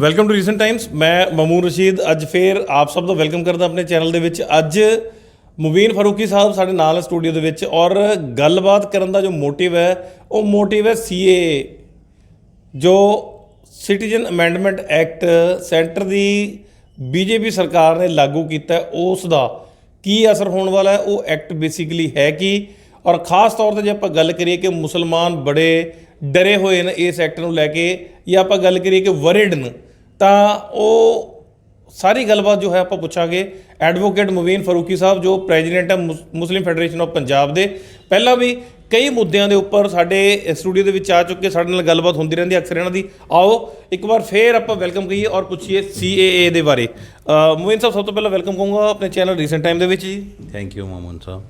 Welcome to recent Times ਮੈਂ ਮਮੂਨ ਰਸ਼ੀਦ, ਅੱਜ ਫੇਰ ਆਪ ਸਭ ਦਾ ਵੈਲਕਮ ਕਰਦਾ ਆਪਣੇ ਚੈਨਲ ਦੇ ਵਿੱਚ। ਅੱਜ ਮੁਬੀਨ ਫਾਰੂਕੀ ਸਾਹਿਬ ਸਾਡੇ ਨਾਲ ਸਟੂਡੀਓ ਦੇ ਵਿੱਚ ਔਰ ਗੱਲਬਾਤ ਕਰਨ ਦਾ ਜੋ ਮੋਟਿਵ ਹੈ, ਉਹ ਮੋਟਿਵ ਹੈ ਸੀਏ ਜੋ ਸਿਟੀਜ਼ਨ ਅਮੈਂਡਮੈਂਟ ਐਕਟ ਸੈਂਟਰ ਦੀ ਬੀਜੇਪੀ ਸਰਕਾਰ ਨੇ ਲਾਗੂ ਕੀਤਾ ਉਸ ਦਾ ਕੀ ਅਸਰ ਹੋਣ ਵਾਲਾ ਹੈ, ਉਹ ਐਕਟ ਬੇਸਿਕਲੀ ਹੈ ਕੀ? ਔਰ ਖਾਸ ਤੌਰ ਤੇ ਜੇ ਆਪਾਂ ਗੱਲ ਕਰੀਏ ਕਿ ਮੁਸਲਮਾਨ ਬੜੇ ਡਰੇ ਹੋਏ ਨੇ ਇਸ ਐਕਟ ਨੂੰ ਲੈ ਕੇ, ਜਾਂ ਆਪਾਂ ਗੱਲ ਕਰੀਏ ਕਿ ਵਰਿਡ ਨੇ ਤਾਂ ਉਹ ਸਾਰੀ ਗੱਲਬਾਤ ਜੋ ਹੈ ਆਪਾਂ ਪੁੱਛਾਂਗੇ ਐਡਵੋਕੇਟ ਮੁਬੀਨ ਫਾਰੂਕੀ ਸਾਹਿਬ ਜੋ ਪ੍ਰੈਜ਼ੀਡੈਂਟ ਹੈ ਮੁਸ- ਮੁਸਲਿਮ ਫੈਡਰੇਸ਼ਨ ਆਫ ਪੰਜਾਬ ਦੇ। ਪਹਿਲਾਂ ਵੀ ਕਈ ਮੁੱਦਿਆਂ ਦੇ ਉੱਪਰ ਸਾਡੇ ਸਟੂਡੀਓ ਦੇ ਵਿੱਚ ਆ ਚੁੱਕੇ ਸਾਡੇ ਨਾਲ ਗੱਲਬਾਤ ਹੁੰਦੀ ਰਹਿੰਦੀ ਅਕਸਰ ਇਹਨਾਂ ਦੀ। ਆਓ ਇੱਕ ਵਾਰ ਫੇਰ ਆਪਾਂ ਵੈਲਕਮ ਕਹੀਏ ਔਰ ਪੁੱਛੀਏ ਸੀਏਏ ਦੇ ਬਾਰੇ। ਮੁਬੀਨ ਸਾਹਿਬ ਸਭ ਤੋਂ ਪਹਿਲਾਂ ਵੈਲਕਮ ਕਹੂੰਗਾ ਆਪਣੇ ਚੈਨਲ ਰੀਸੈਂਟ ਟਾਈਮ ਦੇ ਵਿੱਚ ji. Thank you Mamoon sahib.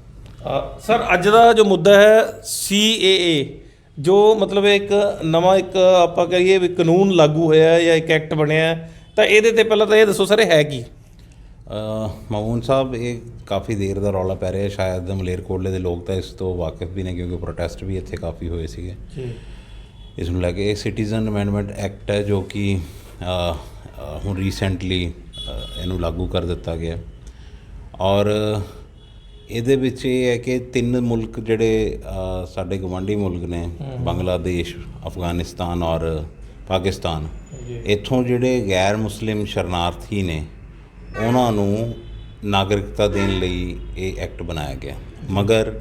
Sir ਅੱਜ ਦਾ ਜੋ ਮੁੱਦਾ ਹੈ ਸੀਏਏ। ਜੋ ਮਤਲਬ ਇੱਕ ਨਵਾਂ ਇੱਕ ਆਪਾਂ ਕਹੀਏ ਵੀ ਕਾਨੂੰਨ ਲਾਗੂ ਹੋਇਆ ਹੈ ਜਾਂ ਇੱਕ ਐਕਟ ਬਣਿਆ ਹੈ ਤਾਂ ਇਹਦੇ ਤੇ ਪਹਿਲਾਂ ਤਾਂ ਇਹ ਦੱਸੋ ਸਰ ਇਹ ਹੈ ਕੀ? ਮਾਮੂਨ ਸਾਹਿਬ ਇਹ ਕਾਫੀ ਦੇਰ ਦਾ ਰੌਲਾ ਪੈ ਰਿਹਾ ਸ਼ਾਇਦ ਮਲੇਰਕੋਟਲੇ ਦੇ ਲੋਕ ਤਾਂ ਇਸ ਤੋਂ ਵਾਕਿਫ ਵੀ ਨੇ ਕਿਉਂਕਿ ਪ੍ਰੋਟੈਸਟ ਵੀ ਇੱਥੇ ਕਾਫੀ ਹੋਏ ਸੀਗੇ। ਜੀ। ਇਸ ਨੂੰ ਲੈ ਕੇ ਇਹ ਸਿਟੀਜ਼ਨ ਅਮੈਂਡਮੈਂਟ ਐਕਟ ਹੈ ਜੋ ਕਿ ਹੁਣ ਰੀਸੈਂਟਲੀ ਇਹਨੂੰ ਲਾਗੂ ਕਰ ਦਿੱਤਾ ਗਿਆ ਔਰ ਇਹਦੇ ਵਿੱਚ ਇਹ ਹੈ ਕਿ ਤਿੰਨ ਮੁਲਕ ਜਿਹੜੇ ਸਾਡੇ ਗਵਾਂਢੀ ਮੁਲਕ ਨੇ ਬੰਗਲਾਦੇਸ਼ ਅਫਗਾਨਿਸਤਾਨ ਔਰ ਪਾਕਿਸਤਾਨ। ਇੱਥੋਂ ਜਿਹੜੇ ਗੈਰ ਮੁਸਲਿਮ ਸ਼ਰਨਾਰਥੀ ਨੇ ਉਹਨਾਂ ਨੂੰ ਨਾਗਰਿਕਤਾ ਦੇਣ ਲਈ ਇਹ ਐਕਟ ਬਣਾਇਆ ਗਿਆ। ਮਗਰ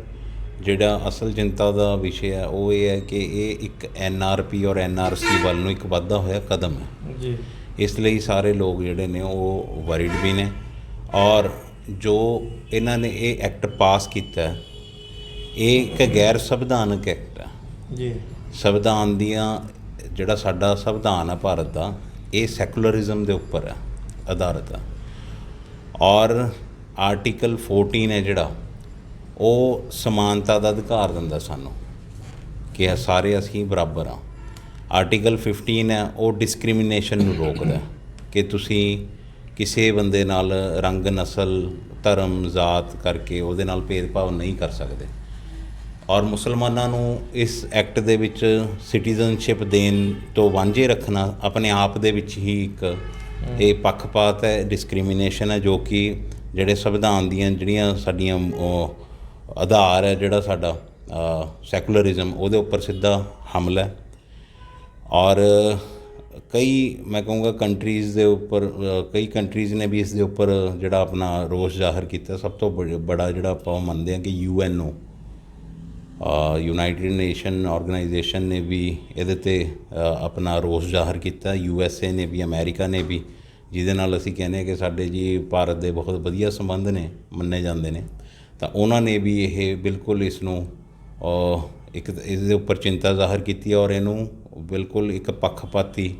ਜਿਹੜਾ ਅਸਲ ਚਿੰਤਾ ਦਾ ਵਿਸ਼ੇ ਹੈ ਉਹ ਇਹ ਹੈ ਕਿ ਇਹ ਇੱਕ ਐਨਆਰਪੀ ਔਰ ਐਨਆਰਸੀ ਵੱਲ ਨੂੰ ਇੱਕ ਵਾਧਾ ਹੋਇਆ ਕਦਮ ਹੈ। ਜੀ। ਇਸ ਲਈ ਸਾਰੇ ਲੋਕ ਜਿਹੜੇ ਨੇ ਉਹ ਵਰਿਡ ਵੀ ਨੇ ਔਰ ਜੋ ਇਹਨਾਂ ਨੇ ਇਹ ਐਕਟ ਪਾਸ ਕੀਤਾ ਇਹ ਇੱਕ ਗੈਰ ਸੰਵਿਧਾਨਕ ਐਕਟ ਹੈ ਜੀ। ਸੰਵਿਧਾਨ ਦੀਆਂ ਜਿਹੜਾ ਸਾਡਾ ਸੰਵਿਧਾਨ ਹੈ ਭਾਰਤ ਦਾ ਇਹ ਸੈਕੂਲਰਿਜ਼ਮ ਦੇ ਉੱਪਰ ਹੈ ਆਧਾਰਿਤ ਹੈ ਔਰ ਆਰਟੀਕਲ 14 ਹੈ ਜਿਹੜਾ ਉਹ ਸਮਾਨਤਾ ਦਾ ਅਧਿਕਾਰ ਦਿੰਦਾ ਸਾਨੂੰ ਕਿ ਸਾਰੇ ਅਸੀਂ ਬਰਾਬਰ ਹਾਂ ਆਰਟੀਕਲ 15 ਹੈ ਉਹ ਡਿਸਕ੍ਰਿਮੀਨੇਸ਼ਨ ਨੂੰ ਰੋਕਦਾ ਕਿ ਤੁਸੀਂ ਕਿਸੇ ਬੰਦੇ ਨਾਲ ਰੰਗ ਨਸਲ ਧਰਮ ਜ਼ਾਤ ਕਰਕੇ ਉਹਦੇ ਨਾਲ ਭੇਦਭਾਵ ਨਹੀਂ ਕਰ ਸਕਦੇ। ਔਰ ਮੁਸਲਮਾਨਾਂ ਨੂੰ ਇਸ ਐਕਟ ਦੇ ਵਿੱਚ ਸਿਟੀਜ਼ਨਸ਼ਿਪ ਦੇਣ ਤੋਂ ਵਾਂਝੇ ਰੱਖਣਾ ਆਪਣੇ ਆਪ ਦੇ ਵਿੱਚ ਹੀ ਇੱਕ ਇਹ ਪੱਖਪਾਤ ਹੈ ਡਿਸਕ੍ਰਿਮੀਨੇਸ਼ਨ ਹੈ ਜੋ ਕਿ ਜਿਹੜੇ ਸੰਵਿਧਾਨ ਦੀਆਂ ਜਿਹੜੀਆਂ ਸਾਡੀਆਂ ਆਧਾਰ ਹੈ ਜਿਹੜਾ ਸਾਡਾ ਸੈਕੂਲਰਿਜ਼ਮ ਉਹਦੇ ਉੱਪਰ ਸਿੱਧਾ ਹਮਲਾ ਹੈ। ਔਰ ਕਈ, ਮੈਂ ਕਹੂੰਗਾ ਕੰਟਰੀਜ਼ ਦੇ ਉੱਪਰ ਕਈ ਕੰਟਰੀਜ਼ ਨੇ ਵੀ ਇਸ ਦੇ ਉੱਪਰ ਜਿਹੜਾ ਆਪਣਾ ਰੋਸ ਜ਼ਾਹਰ ਕੀਤਾ। ਸਭ ਤੋਂ ਬੜ- ਬੜਾ ਜਿਹੜਾ ਆਪਾਂ ਮੰਨਦੇ ਹਾਂ ਕਿ U N O United nation organisation ਨੇ ਵੀ ਇਹਦੇ ਤੇ ਆਪਣਾ ਰੋਸ ਜ਼ਾਹਰ ਕੀਤਾ। ਯੂ ਐੱਸ ਏ ਨੇ ਵੀ ਅਮਰੀਕਾ ਨੇ ਵੀ, ਜਿਹਦੇ ਨਾਲ ਅਸੀਂ ਕਹਿੰਦੇ ਹਾਂ ਕਿ ਸਾਡੇ ਜੀ ਭਾਰਤ ਦੇ ਬਹੁਤ ਵਧੀਆ ਸੰਬੰਧ ਨੇ, ਮੰਨੇ ਜਾਂਦੇ ਨੇ। ਤਾਂ ਉਹਨਾਂ ਨੇ ਵੀ ਇਹ ਬਿਲਕੁਲ ਇਸ ਨੂੰ ਇੱਕ, ਇਸ ਦੇ ਉੱਪਰ ਚਿੰਤਾ ਜ਼ਾਹਰ ਕੀਤੀ ਔਰ ਇਹਨੂੰ ਬਿਲਕੁਲ ਇੱਕ ਪੱਖਪਾਤੀ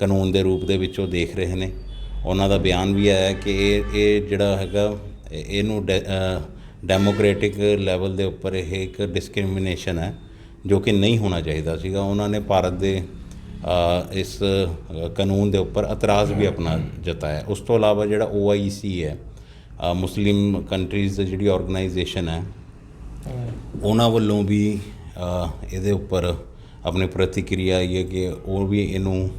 ਕਾਨੂੰਨ ਦੇ ਰੂਪ ਦੇ ਵਿੱਚ ਉਹ ਦੇਖ ਰਹੇ ਨੇ। ਉਹਨਾਂ ਦਾ ਬਿਆਨ ਵੀ ਆਇਆ ਕਿ ਇਹ ਇਹ ਜਿਹੜਾ ਹੈਗਾ ਇਹ- ਇਹਨੂੰ ਡੈਮੋਕ੍ਰੈਟਿਕ ਲੈਵਲ ਦੇ ਉੱਪਰ ਇਹ ਇੱਕ ਡਿਸਕ੍ਰਿਮੀਨੇਸ਼ਨ ਹੈ ਜੋ ਕਿ ਨਹੀਂ ਹੋਣਾ ਚਾਹੀਦਾ ਸੀਗਾ। ਉਹਨਾਂ ਨੇ ਭਾਰਤ ਦੇ ਇਸ ਕਾਨੂੰਨ ਦੇ ਉੱਪਰ ਇਤਰਾਜ਼ ਵੀ ਆਪਣਾ ਜਤਾਇਆ। ਉਸ ਤੋਂ ਇਲਾਵਾ ਜਿਹੜਾ OIC ਹੈ ਮੁਸਲਿਮ ਕੰਟਰੀਜ਼ ਦੀ ਜਿਹੜੀ ਆਰਗੇਨਾਈਜੇਸ਼ਨ ਹੈ ਉਹਨਾਂ ਵੱਲੋਂ ਵੀ ਇਹਦੇ ਉੱਪਰ ਆਪਣੀ ਪ੍ਰਤੀਕਿਰਿਆ ਇਹ ਕਿ ਉਹ ਵੀ ਇਹਨੂੰ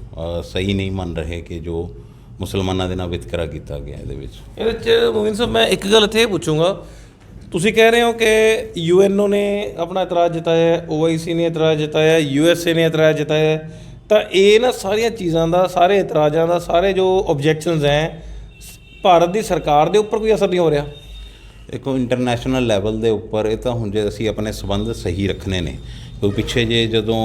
ਸਹੀ ਨਹੀਂ ਮੰਨ ਰਹੇ ਕਿ ਜੋ ਮੁਸਲਮਾਨਾਂ ਦੇ ਨਾਲ ਵਿਤਕਰਾ ਕੀਤਾ ਗਿਆ ਇਹਦੇ ਵਿੱਚ। ਇਹਦੇ ਚ ਮੋਹਿਨ ਸਾਹਿਬ ਮੈਂ ਇੱਕ ਗੱਲ ਇੱਥੇ ਪੁੱਛੂੰਗਾ। ਤੁਸੀਂ ਕਹਿ ਰਹੇ ਹੋ ਕਿ ਯੂਐਨਓ ਨੇ ਆਪਣਾ ਇਤਰਾਜ਼ ਜਤਾਇਆ ਓਆਈਸੀ ਨੇ ਇਤਰਾਜ਼ ਜਤਾਇਆ ਯੂਐਸਏ ਨੇ ਇਤਰਾਜ਼ ਜਤਾਇਆ ਤਾਂ ਇਹ ਨਾ ਸਾਰੀਆਂ ਚੀਜ਼ਾਂ ਦਾ ਸਾਰੇ ਇਤਰਾਜ਼ਾਂ ਦਾ ਸਾਰੇ ਜੋ ਆਬਜੈਕਸ਼ਨਸ ਹੈ ਭਾਰਤ ਦੀ ਸਰਕਾਰ ਦੇ ਉੱਪਰ ਕੋਈ ਅਸਰ ਨਹੀਂ ਹੋ ਰਿਹਾ? ਦੇਖੋ ਇੰਟਰਨੈਸ਼ਨਲ ਲੈਵਲ ਦੇ ਉੱਪਰ ਇਹ ਤਾਂ ਹੁਣ ਜੇ ਅਸੀਂ ਆਪਣੇ ਸਬੰਧ ਸਹੀ ਰੱਖਣੇ ਨੇ ਕਿਉਂਕਿ ਪਿੱਛੇ ਜੇ ਜਦੋਂ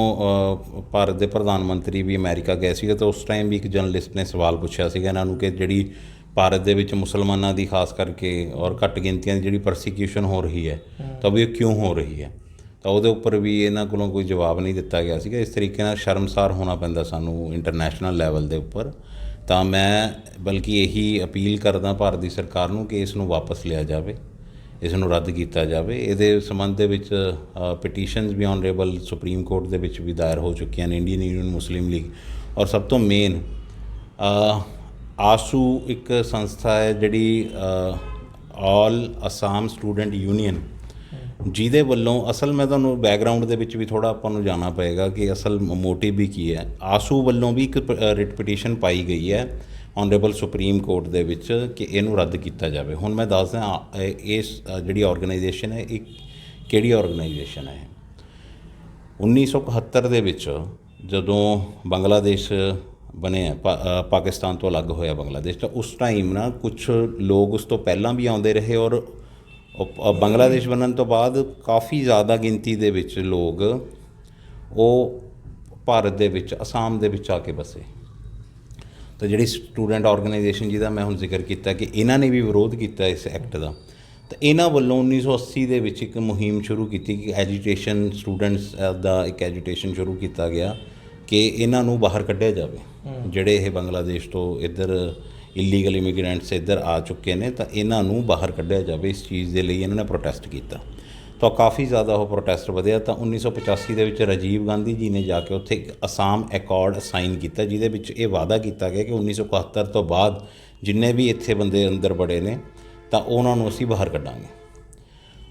ਭਾਰਤ ਦੇ ਪ੍ਰਧਾਨ ਮੰਤਰੀ ਵੀ ਅਮਰੀਕਾ ਗਏ ਸੀਗੇ, ਤਾਂ ਉਸ ਟਾਈਮ ਵੀ ਇੱਕ ਜਰਨਲਿਸਟ ਨੇ ਸਵਾਲ ਪੁੱਛਿਆ ਸੀਗਾ ਇਹਨਾਂ ਨੂੰ ਕਿ ਜਿਹੜੀ ਭਾਰਤ ਦੇ ਵਿੱਚ ਮੁਸਲਮਾਨਾਂ ਦੀ ਖਾਸ ਕਰਕੇ ਔਰ ਘੱਟ ਗਿਣਤੀਆਂ ਦੀ ਜਿਹੜੀ ਪਰਸੀਕਿਊਸ਼ਨ ਹੋ ਰਹੀ ਹੈ, ਤਾਂ ਵੀ ਇਹ ਕਿਉਂ ਹੋ ਰਹੀ ਹੈ? ਤਾਂ ਉਹਦੇ ਉੱਪਰ ਵੀ ਇਹਨਾਂ ਕੋਲੋਂ ਕੋਈ ਜਵਾਬ ਨਹੀਂ ਦਿੱਤਾ ਗਿਆ ਸੀਗਾ। ਇਸ ਤਰੀਕੇ ਨਾਲ ਸ਼ਰਮਸਾਰ ਹੋਣਾ ਪੈਂਦਾ ਸਾਨੂੰ ਇੰਟਰਨੈਸ਼ਨਲ ਲੈਵਲ ਦੇ ਉੱਪਰ। ਤਾਂ ਮੈਂ ਬਲਕਿ ਇਹੀ ਅਪੀਲ ਕਰਦਾ ਭਾਰਤ ਦੀ ਸਰਕਾਰ ਨੂੰ ਕਿ ਇਸ ਨੂੰ ਵਾਪਸ ਲਿਆ ਜਾਵੇ। ਇਸ ਨੂੰ ਰੱਦ ਕੀਤਾ ਜਾਵੇ। ਇਹਦੇ ਸੰਬੰਧ ਦੇ ਵਿੱਚ ਪਟੀਸ਼ਨਸ ਵੀ ਆਨਰੇਬਲ ਸੁਪਰੀਮ ਕੋਰਟ ਦੇ ਵਿੱਚ ਵੀ ਦਾਇਰ ਹੋ ਚੁੱਕੀਆਂ ਨੇ ਇੰਡੀਅਨ ਯੂਨੀਅਨ ਮੁਸਲਿਮ ਲੀਗ ਔਰ ਸਭ ਤੋਂ ਮੇਨ ਆਸੂ ਇੱਕ ਸੰਸਥਾ ਹੈ ਜਿਹੜੀ ਆਲ ਅਸਾਮ ਸਟੂਡੈਂਟ ਯੂਨੀਅਨ ਜਿਹਦੇ ਵੱਲੋਂ ਅਸਲ ਮੈਂ ਤੁਹਾਨੂੰ ਬੈਕਗ੍ਰਾਉਂਡ ਦੇ ਵਿੱਚ ਵੀ ਥੋੜਾ ਆਪਾਂ ਨੂੰ ਜਾਣਾ ਪਏਗਾ ਕਿ ਅਸਲ ਮੋਟਿਵ ਵੀ ਕੀ ਹੈ। ਆਸੂ ਵੱਲੋਂ ਵੀ ਇੱਕ ਰਿਟ ਪਟੀਸ਼ਨ ਪਾਈ ਗਈ ਹੈ। ਆਨਰੇਬਲ ਸੁਪਰੀਮ ਕੋਰਟ ਦੇ ਵਿੱਚ ਕਿ ਇਹਨੂੰ ਰੱਦ ਕੀਤਾ ਜਾਵੇ। ਹੁਣ ਮੈਂ ਦੱਸਦਾ ਇਸ ਜਿਹੜੀ ਆਰਗੇਨਾਈਜੇਸ਼ਨ ਹੈ, ਇਹ ਕਿਹੜੀ ਆਰਗੇਨਾਈਜੇਸ਼ਨ ਹੈ? 1971 ਦੇ ਵਿੱਚ ਜਦੋਂ ਬੰਗਲਾਦੇਸ਼ ਬਣਿਆ ਪਾ- ਪਾਕਿਸਤਾਨ ਤੋਂ ਅਲੱਗ ਹੋਇਆ ਬੰਗਲਾਦੇਸ਼, ਤਾਂ ਉਸ ਟਾਈਮ ਨਾ ਕੁਝ ਲੋਕ ਉਸ ਤੋਂ ਪਹਿਲਾਂ ਵੀ ਆਉਂਦੇ ਰਹੇ ਔਰ ਬੰਗਲਾਦੇਸ਼ ਬਣਨ ਤੋਂ ਬਾਅਦ ਕਾਫੀ ਜ਼ਿਆਦਾ ਗਿਣਤੀ ਦੇ ਵਿੱਚ ਲੋਕ ਉਹ ਭਾਰਤ ਦੇ ਵਿੱਚ, ਅਸਾਮ ਦੇ ਵਿੱਚ ਆ ਕੇ ਬਸੇ। ਤਾਂ ਜਿਹੜੀ ਸਟੂਡੈਂਟ ਆਰਗੇਨਾਈਜੇਸ਼ਨ ਜਿਹਦਾ ਮੈਂ ਹੁਣ ਜ਼ਿਕਰ ਕੀਤਾ ਕਿ ਇਹਨਾਂ ਨੇ ਵੀ ਵਿਰੋਧ ਕੀਤਾ ਇਸ ਐਕਟ ਦਾ ਤਾਂ ਇਹਨਾਂ ਵੱਲੋਂ 1980 ਦੇ ਵਿੱਚ ਇੱਕ ਮੁਹਿੰਮ ਸ਼ੁਰੂ ਕੀਤੀ ਕਿ ਐਜੀਟੇਸ਼ਨ ਸਟੂਡੈਂਟਸ ਦਾ ਇੱਕ ਐਜੀਟੇਸ਼ਨ ਸ਼ੁਰੂ ਕੀਤਾ ਗਿਆ ਕਿ ਇਹਨਾਂ ਨੂੰ ਬਾਹਰ ਕੱਢਿਆ ਜਾਵੇ। ਜਿਹੜੇ ਇਹ ਬੰਗਲਾਦੇਸ਼ ਤੋਂ ਇੱਧਰ ਇਲੀਗਲ ਇਮੀਗ੍ਰੈਂਟਸ ਇੱਧਰ ਆ ਚੁੱਕੇ ਨੇ ਤਾਂ ਇਹਨਾਂ ਨੂੰ ਬਾਹਰ ਕੱਢਿਆ ਜਾਵੇ। ਇਸ ਚੀਜ਼ ਦੇ ਲਈ ਇਹਨਾਂ ਨੇ ਪ੍ਰੋਟੈਸਟ ਕੀਤਾ। ਤਾਂ ਕਾਫੀ ਜ਼ਿਆਦਾ ਉਹ ਪ੍ਰੋਟੈਸਟ ਵਧਿਆ ਤਾਂ 1985 ਦੇ ਵਿੱਚ ਰਾਜੀਵ ਗਾਂਧੀ ਜੀ ਨੇ ਜਾ ਕੇ ਉੱਥੇ ਇੱਕ ਅਸਾਮ ਅਕੋਰਡ ਸਾਈਨ ਕੀਤਾ, ਜਿਹਦੇ ਵਿੱਚ ਇਹ ਵਾਅਦਾ ਕੀਤਾ ਗਿਆ ਕਿ 1971 ਤੋਂ ਬਾਅਦ ਜਿੰਨੇ ਵੀ ਇੱਥੇ ਬੰਦੇ ਅੰਦਰ ਬੜੇ ਨੇ, ਤਾਂ ਉਹਨਾਂ ਨੂੰ ਅਸੀਂ ਬਾਹਰ ਕੱਢਾਂਗੇ।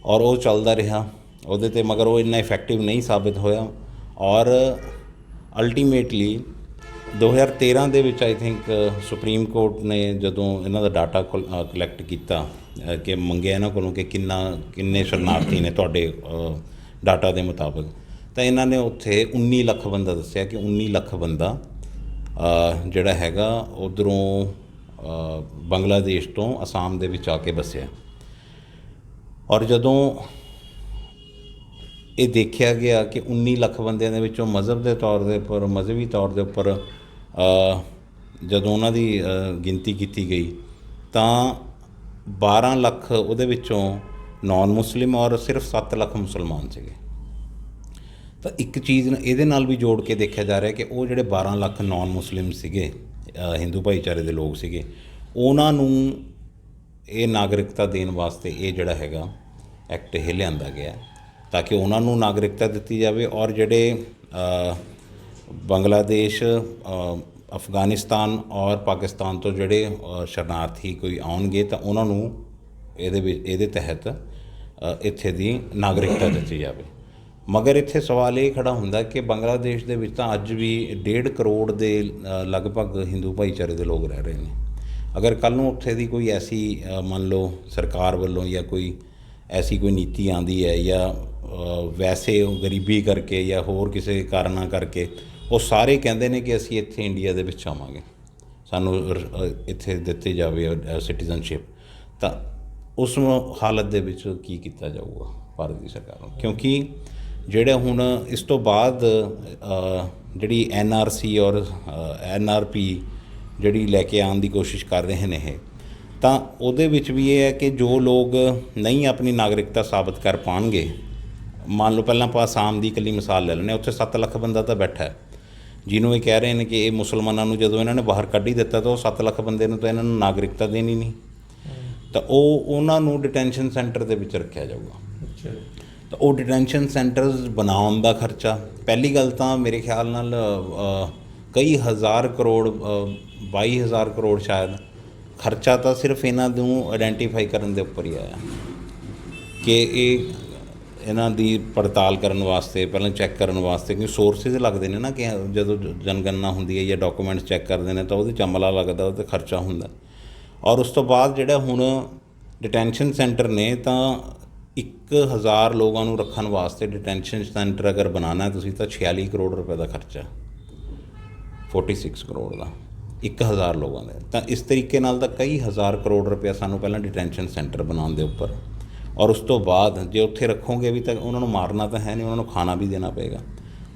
ਔਰ ਉਹ ਚੱਲਦਾ ਰਿਹਾ, ਉਹਦੇ ਤੇ ਮਗਰ ਉਹ ਇੰਨਾ ਇਫੈਕਟਿਵ ਨਹੀਂ ਸਾਬਿਤ ਹੋਇਆ ਔਰ ਅਲਟੀਮੇਟਲੀ 2013 ਦੇ ਵਿੱਚ ਆਈ ਥਿੰਕ ਸੁਪਰੀਮ ਕੋਰਟ ਨੇ ਜਦੋਂ ਇਹਨਾਂ ਦਾ ਡਾਟਾ ਕਲੈਕਟ ਕੀਤਾ ਕਿ ਮੰਗਿਆ ਇਹਨਾਂ ਕੋਲੋਂ ਕਿ ਕਿੰਨਾ, ਕਿੰਨੇ ਸ਼ਰਨਾਰਥੀ ਨੇ ਤੁਹਾਡੇ ਡਾਟਾ ਦੇ ਮੁਤਾਬਕ, ਤਾਂ ਇਹਨਾਂ ਨੇ ਉੱਥੇ 19 ਲੱਖ ਬੰਦਾ ਦੱਸਿਆ ਕਿ 19 ਲੱਖ ਬੰਦਾ ਜਿਹੜਾ ਹੈਗਾ ਉਧਰੋਂ ਬੰਗਲਾਦੇਸ਼ ਤੋਂ ਅਸਾਮ ਦੇ ਵਿੱਚ ਆ ਕੇ ਵਸਿਆ ਔਰ ਜਦੋਂ ਇਹ ਦੇਖਿਆ ਗਿਆ ਕਿ 19 ਲੱਖ ਬੰਦਿਆਂ ਦੇ ਵਿੱਚੋਂ ਮਜ਼ਹਬ ਦੇ ਤੌਰ ਦੇ ਉੱਪਰ, ਮਜ਼ਹਬੀ ਤੌਰ ਦੇ ਉੱਪਰ ਜਦੋਂ ਉਹਨਾਂ ਦੀ ਗਿਣਤੀ ਕੀਤੀ ਗਈ, ਤਾਂ 12 ਲੱਖ ਉਹਦੇ ਵਿੱਚੋਂ ਨਾਨ ਮੁਸਲਿਮ ਔਰ ਸਿਰਫ 7 ਲੱਖ ਮੁਸਲਮਾਨ ਸੀਗੇ। ਤਾਂ ਇੱਕ ਚੀਜ਼ ਇਹਦੇ ਨਾਲ ਵੀ ਜੋੜ ਕੇ ਦੇਖਿਆ ਜਾ ਰਿਹਾ ਕਿ ਉਹ ਜਿਹੜੇ 12 ਲੱਖ ਨਾਨ ਮੁਸਲਿਮ ਸੀਗੇ ਹਿੰਦੂ ਭਾਈਚਾਰੇ ਦੇ ਲੋਕ ਸੀਗੇ, ਉਹਨਾਂ ਨੂੰ ਇਹ ਨਾਗਰਿਕਤਾ ਦੇਣ ਵਾਸਤੇ ਇਹ ਜਿਹੜਾ ਹੈਗਾ ਐਕਟ ਇਹ ਲਿਆਂਦਾ ਗਿਆ, ਤਾਂ ਕਿ ਉਹਨਾਂ ਨੂੰ ਨਾਗਰਿਕਤਾ ਦਿੱਤੀ ਜਾਵੇ ਔਰ ਜਿਹੜੇ ਬੰਗਲਾਦੇਸ਼ ਅਫਗਾਨਿਸਤਾਨ ਔਰ ਪਾਕਿਸਤਾਨ ਤੋਂ ਜਿਹੜੇ ਸ਼ਰਨਾਰਥੀ ਕੋਈ ਆਉਣਗੇ ਤਾਂ ਉਹਨਾਂ ਨੂੰ ਇਹਦੇ ਵਿੱਚ, ਇਹਦੇ ਤਹਿਤ ਇੱਥੇ ਦੀ ਨਾਗਰਿਕਤਾ ਦਿੱਤੀ ਜਾਵੇ। ਮਗਰ ਇੱਥੇ ਸਵਾਲ ਇਹ ਖੜਾ ਹੁੰਦਾ ਕਿ ਬੰਗਲਾਦੇਸ਼ ਦੇ ਵਿੱਚ ਤਾਂ ਅੱਜ ਵੀ 1.5 ਕਰੋੜ ਦੇ ਲਗਭਗ ਹਿੰਦੂ ਭਾਈਚਾਰੇ ਦੇ ਲੋਕ ਰਹਿ ਰਹੇ ਨੇ। ਅਗਰ ਕੱਲ ਨੂੰ ਉੱਥੇ ਦੀ ਕੋਈ ਐਸੀ ਮੰਨ ਲਓ ਸਰਕਾਰ ਵੱਲੋਂ ਜਾਂ ਕੋਈ ਐਸੀ ਕੋਈ ਨੀਤੀ ਆਂਦੀ ਹੈ ਜਾਂ ਵੈਸੇ ਉਹ ਗਰੀਬੀ ਕਰਕੇ ਜਾਂ ਹੋਰ ਕਿਸੇ ਕਾਰਨਾਂ ਕਰਕੇ ਉਹ ਸਾਰੇ ਕਹਿੰਦੇ ਨੇ ਕਿ ਅਸੀਂ ਇੱਥੇ ਇੰਡੀਆ ਦੇ ਵਿੱਚ ਆਵਾਂਗੇ। ਸਾਨੂੰ ਇੱਥੇ ਦਿੱਤੀ ਜਾਵੇ ਸਿਟੀਜ਼ਨਸ਼ਿਪ ਤਾਂ ਉਸ ਹਾਲਤ ਦੇ ਵਿੱਚ ਕੀ ਕੀਤਾ ਜਾਊਗਾ ਭਾਰਤ ਦੀ ਸਰਕਾਰ ਨੂੰ? ਕਿਉਂਕਿ ਜਿਹੜੇ ਹੁਣ ਇਸ ਤੋਂ ਬਾਅਦ ਜਿਹੜੀ ਐਨ ਆਰ ਸੀ ਔਰ ਐਨ ਆਰ ਪੀ ਜਿਹੜੀ ਲੈ ਕੇ ਆਉਣ ਦੀ ਕੋਸ਼ਿਸ਼ ਕਰ ਰਹੇ ਨੇ ਇਹ, ਤਾਂ ਉਹਦੇ ਵਿੱਚ ਵੀ ਇਹ ਹੈ ਕਿ ਜੋ ਲੋਕ ਨਹੀਂ ਆਪਣੀ ਨਾਗਰਿਕਤਾ ਸਾਬਤ ਕਰ ਪਾਣਗੇ ਮੰਨ ਲਓ ਪਹਿਲਾਂ ਆਪਾਂ ਆਸਾਮ ਦੀ ਇਕੱਲੀ ਮਿਸਾਲ ਲੈ ਲੈਂਦੇ ਹਾਂ, ਉੱਥੇ 7 ਲੱਖ ਬੰਦਾ ਤਾਂ ਬੈਠਾ ਹੈ। ਜਿਹਨੂੰ ਇਹ ਕਹਿ ਰਹੇ ਨੇ ਕਿ ਇਹ ਮੁਸਲਮਾਨਾਂ ਨੂੰ ਜਦੋਂ ਇਹਨਾਂ ਨੇ ਬਾਹਰ ਕੱਢ ਹੀ ਦਿੱਤਾ ਤਾਂ ਉਹ 7 ਲੱਖ ਬੰਦੇ ਨੂੰ ਤਾਂ ਇਹਨਾਂ ਨੂੰ ਨਾਗਰਿਕਤਾ ਦੇਣੀ ਨਹੀਂ। ਤਾਂ ਉਹ ਉਹਨਾਂ ਨੂੰ ਡਿਟੈਂਸ਼ਨ ਸੈਂਟਰ ਦੇ ਵਿੱਚ ਰੱਖਿਆ ਜਾਊਗਾ। ਅੱਛਾ। ਤਾਂ ਉਹ ਡਿਟੈਂਸ਼ਨ ਸੈਂਟਰਸ ਬਣਾਉਣ ਦਾ ਖਰਚਾ ਪਹਿਲੀ ਗੱਲ ਤਾਂ ਮੇਰੇ ਖਿਆਲ ਨਾਲ ਕਈ ਹਜ਼ਾਰ ਕਰੋੜ ਅ, 22000 ਕਰੋੜ ਸ਼ਾਇਦ ਖਰਚਾ ਤਾਂ ਸਿਰਫ ਇਹਨਾਂ ਨੂੰ ਆਇਡੈਂਟੀਫਾਈ ਕਰਨ ਦੇ ਉੱਪਰ ਹੀ ਆਇਆ। ਕਿ ਇਹ ਇਹਨਾਂ ਦੀ ਪੜਤਾਲ ਕਰਨ ਵਾਸਤੇ, ਪਹਿਲਾਂ ਚੈੱਕ ਕਰਨ ਵਾਸਤੇ ਕਿ ਸੋਰਸਿਸ ਲੱਗਦੇ ਨੇ ਨਾ ਕਿ ਜਦੋਂ ਜਨਗਣਨਾ ਹੁੰਦੀ ਹੈ ਜਾਂ ਡਾਕੂਮੈਂਟਸ ਚੈੱਕ ਕਰਦੇ ਨੇ, ਤਾਂ ਉਹਦੇ 'ਚ ਅਮਲਾ ਲੱਗਦਾ ਉਹ ਖਰਚਾ ਹੁੰਦਾ। ਔਰ ਉਸ ਤੋਂ ਬਾਅਦ ਜਿਹੜਾ ਹੁਣ ਡਿਟੈਂਸ਼ਨ ਸੈਂਟਰ ਨੇ, ਤਾਂ 1000 ਲੋਕਾਂ ਨੂੰ ਰੱਖਣ ਵਾਸਤੇ ਡਿਟੈਂਸ਼ਨ ਸੈਂਟਰ ਅਗਰ ਬਣਾਉਣਾ ਤੁਸੀਂ ਤਾਂ 46 ਕਰੋੜ ਰੁਪਏ ਦਾ ਖਰਚਾ 46 ਕਰੋੜ ਦਾ 1000 ਲੋਕਾਂ ਦੇ। ਤਾਂ ਇਸ ਤਰੀਕੇ ਨਾਲ ਤਾਂ ਕਈ ਹਜ਼ਾਰ ਕਰੋੜ ਰੁਪਏ ਸਾਨੂੰ ਪਹਿਲਾਂ ਡਿਟੈਂਸ਼ਨ ਸੈਂਟਰ ਬਣਾਉਣ ਦੇ ਉੱਪਰ ਔਰ ਉਸ ਤੋਂ ਬਾਅਦ ਜੇ ਉੱਥੇ ਰੱਖੋਗੇ ਵੀ ਤਾਂ ਉਹਨਾਂ ਨੂੰ ਮਾਰਨਾ ਤਾਂ ਹੈ ਨਹੀਂ, ਉਹਨਾਂ ਨੂੰ ਖਾਣਾ ਵੀ ਦੇਣਾ ਪਏਗਾ।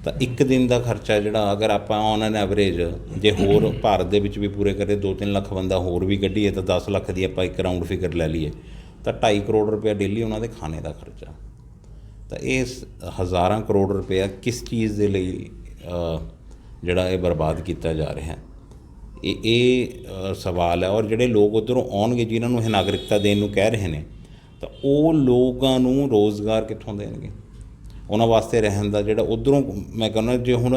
ਤਾਂ ਇੱਕ ਦਿਨ ਦਾ ਖਰਚਾ ਜਿਹੜਾ ਅਗਰ ਆਪਾਂ ਔਨ ਐਨ ਐਵਰੇਜ ਜੇ ਹੋਰ ਭਾਰਤ ਦੇ ਵਿੱਚ ਵੀ ਪੂਰੇ ਕਰੇ 2-3 ਲੱਖ ਬੰਦਾ ਹੋਰ ਵੀ ਕੱਢੀਏ ਤਾਂ 10 ਲੱਖ ਦੀ ਆਪਾਂ ਇੱਕ ਰਾਊਂਡ ਫਿਗਰ ਲੈ ਲਈਏ। ਤਾਂ 2.5 ਕਰੋੜ ਰੁਪਏ ਡੇਲੀ ਉਹਨਾਂ ਦੇ ਖਾਣੇ ਦਾ ਖਰਚਾ। ਤਾਂ ਇਹ ਸ- ਹਜ਼ਾਰਾਂ ਕਰੋੜ ਰੁਪਇਆ ਕਿਸ ਚੀਜ਼ ਦੇ ਲਈ ਜਿਹੜਾ ਇਹ ਬਰਬਾਦ ਕੀਤਾ ਜਾ ਰਿਹਾ ਹੈ? ਇਹ ਇਹ ਸਵਾਲ ਹੈ ਔਰ ਜਿਹੜੇ ਲੋਕ ਉਧਰੋਂ ਆਉਣਗੇ, ਜਿਨ੍ਹਾਂ ਨੂੰ ਇਹ ਨਾਗਰਿਕਤਾ ਦੇਣ ਨੂੰ ਕਹਿ ਰਹੇ ਨੇ ਤਾਂ ਉਹ ਲੋਕਾਂ ਨੂੰ ਰੋਜ਼ਗਾਰ ਕਿੱਥੋਂ ਦੇਣਗੇ? ਉਹਨਾਂ ਵਾਸਤੇ ਰਹਿਣ ਦਾ ਜਿਹੜਾ ਉਧਰੋਂ ਮੈਂ ਕਹਿੰਦਾ ਜੇ ਹੁਣ